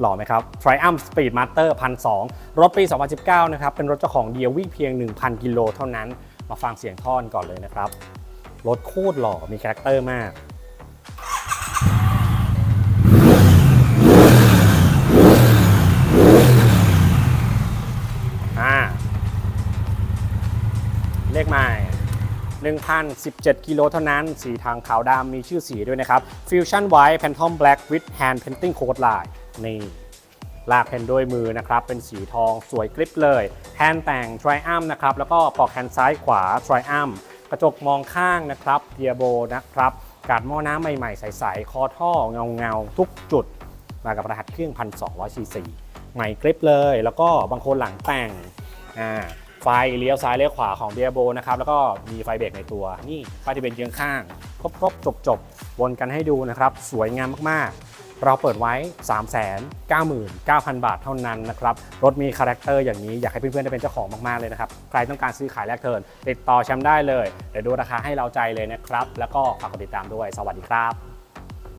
หล่อไหมครับ Triumph Speedmaster 1,200รถปี 2019 นะครับ เป็นรถเจ้าของเดียววิ่งเพียง 1,000 กิโลเท่านั้น มาฟังเสียงท่อนก่อนเลยนะครับ รถโคตรหล่อ มีคาแรคเตอร์มากอ่าเลขใหม่1,017 กิโลเท่านั้น สีทางขาวดำมีชื่อสีด้วยนะครับ Fusion White Phantom Black with Hand Painting Coat Line นี่ลากเพนด้วยมือนะครับ เป็นสีทองสวยกริบเลยแฮนแต่ง Triumph นะครับ แล้วก็ปอกแฮนซ้ายขวา Triumph กระจกมองข้างนะครับเดียโบนะครับกาดหม้อน้ำใหม่ๆ ใสๆ คอท่อเงาๆทุกจุด มากับรหัสเครื่อง 1,200ซีซีใหม่กริบเลย แล้วก็บางคนหลังแต่งอ่าไฟเลี้ยวซ้ายเลี้ยวขวาของเดียโบนะครับ แล้วก็มีไฟเบรกในตัว นี่ไฟที่เป็นเยื้องข้าง ครบครบจบจบๆ วนกันให้ดูนะครับ สวยงามมากๆ เราเปิดไว้ 399,000 บาทเท่านั้นนะครับ รถมีคาแรคเตอร์อย่างนี้อยากให้เพื่อนๆได้เป็นเจ้าของมากๆเลยนะครับ ใครต้องการซื้อขายแลกเทิร์นติดต่อแชมป์ได้เลย เดี๋ยวดูราคาให้เราใจเลยนะครับ แล้วก็ฝากกดติดตามด้วย สวัสดีครับ